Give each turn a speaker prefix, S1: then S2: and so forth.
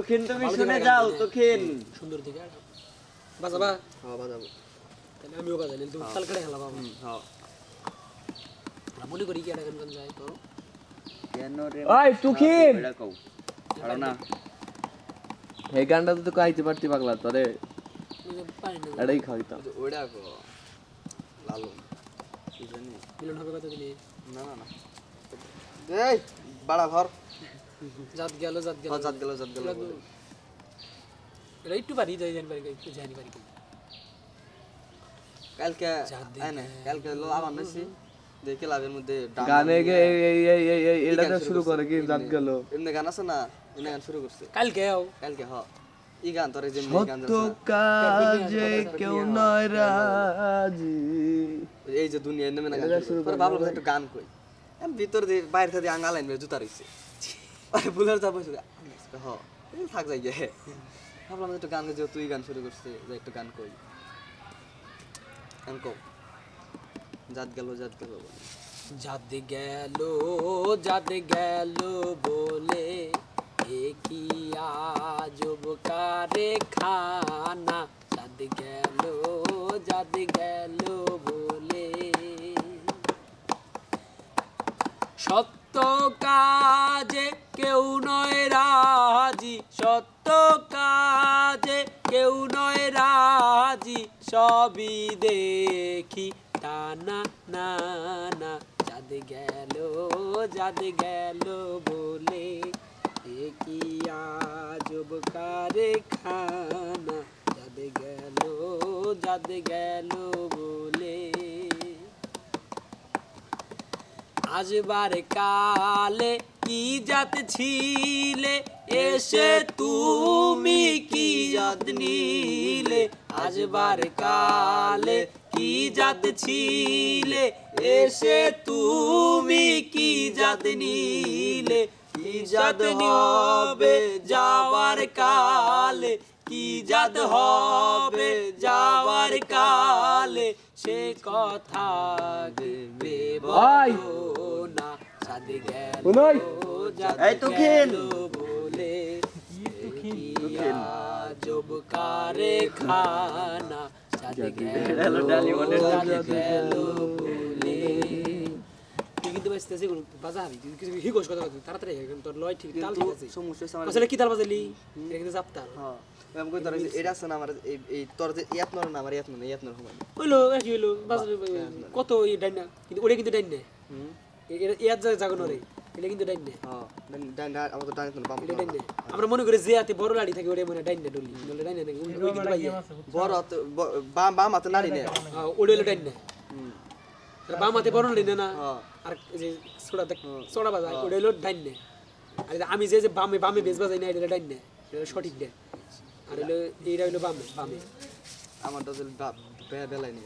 S1: তখিন তুমি শুনে যাও তখিন
S2: সুন্দর দিকে বাজাবা
S1: হ্যাঁ বাজাবো।
S2: তাহলে আমিও বাজাই নাহলে তুমি কাল কেটে খেলাবা
S1: হ্যাঁ।
S2: করি কি এটা যায় তো
S1: কেন রে?
S3: ওই তুখিন
S1: এটা কও। ছাড়ো না।
S3: এই গানটা তো কাইতে পারতি পাগলা তোরে। এটাই খাইতাম
S1: ওইটা কো লালু কি জানি
S2: মিলন হবে কত দিনে
S1: না না না। এই বাড়া ঘর
S2: জাত গেল জাত গেল।
S1: হ্যাঁ, জাত গেল জাত গেল
S2: এটা একটু পারি যাই জানি পারি একটু জানি পারি
S1: কালকে না কালকে লো নাছি দেখে লাভের মধ্যে
S3: গানে গে এই এই এই এই এটা শুরু করে কি জাত গেল?
S1: এমনি গান আছে না? এমনি গান শুরু করছে।
S2: কালকে আও।
S1: কালকে হ। ই গান তোরে যেমনি গান
S3: কাজে কেউ নয় রাজি।
S1: এই যে দুনিয়া নেমে না গান শুরু করে। ভাবলাম একটু গান কই আমি ভিতর দিয়ে বাইরে থেকে আঙ্গা লাইন জুতা রইছে। আরে বুলার যাব হ থাক যাই গে। ভাবলাম একটু গান যে তুই গান শুরু করছিস, যে একটু গান কই গান জাত গেল জাত গেল।
S2: যাদ গেল যাদ গেল বলে কি আজব কারে খানা যাদ গেল যাদ গেল বলে। সত্য কাজে কেউ নয় রাজি, সত্য কাজে কেউ নয় রাজি, সবই দেখি। টানা না না যাদ গেল যাদ গেল বলে কি আজব কারে খানা যাদ গেল যাদ গেল বলে। আজবার কালে কি জাত ছিলে? এসে তুমি কি জাত নিলে? আজবার কালে কি জাত ছিলে? এসে তুমি কি জাত নিলে? কি জাত হবে যাওয়ার কালে? কি জাত হবে যাওয়ার কালে? সে কথা দেবে
S1: এই তুখিন!
S2: গেল বলে খানা সাদ গেল
S1: ডালি বলে
S2: গেল বলে তুই কিন্তু বাজতেছে কোনো বাজা হবি তুই কিছু হিগোস কথা তাড়াতাড়ি তোর লয় ঠিক তাল ঠিক আছে
S1: সমস্যা হচ্ছে
S2: আসলে কি তাল বাজালি এটা কিন্তু জাপতাল
S1: হ্যাঁ আমি কই তোর এটা আছে না আমার এই এই তোর যে ইয়াত নর না আমার ইয়াত নর ইয়াত নর
S2: হইল হইল কত এই ডাইন কিন্তু ওটা কিন্তু ডাইন
S1: হুম
S2: ইয়াত জাগানো রে এটা কিন্তু ডাইন না।
S1: হ্যাঁ ডান ডান আমার তো বাম
S2: এটা ডাইন না। আমরা মনে করি যে হাতে বড় লাড়ি থাকে ওটা মনে ডাইন না ডলি। ডলি ডাইন না ওই কিন্তু বাইয়া
S1: বড় হাত বাম বাম হাতে নারী নে।
S2: হ্যাঁ, ওটা হইল ডাইন না।
S1: হুম
S2: আর বাম হাতে বড় লাড়ি না না।
S1: হ্যাঁ।
S2: আর যে সোডা দেখ সোডা বাজায় ওটা হইল ডাইন না। আর আমি যে যে বামে বামে বেশ বাজাই না এটা ডাইন না। এটা সঠিক না। আর হইল এইটা হইল বামে বামে।
S1: আমার তো বেলায় নেই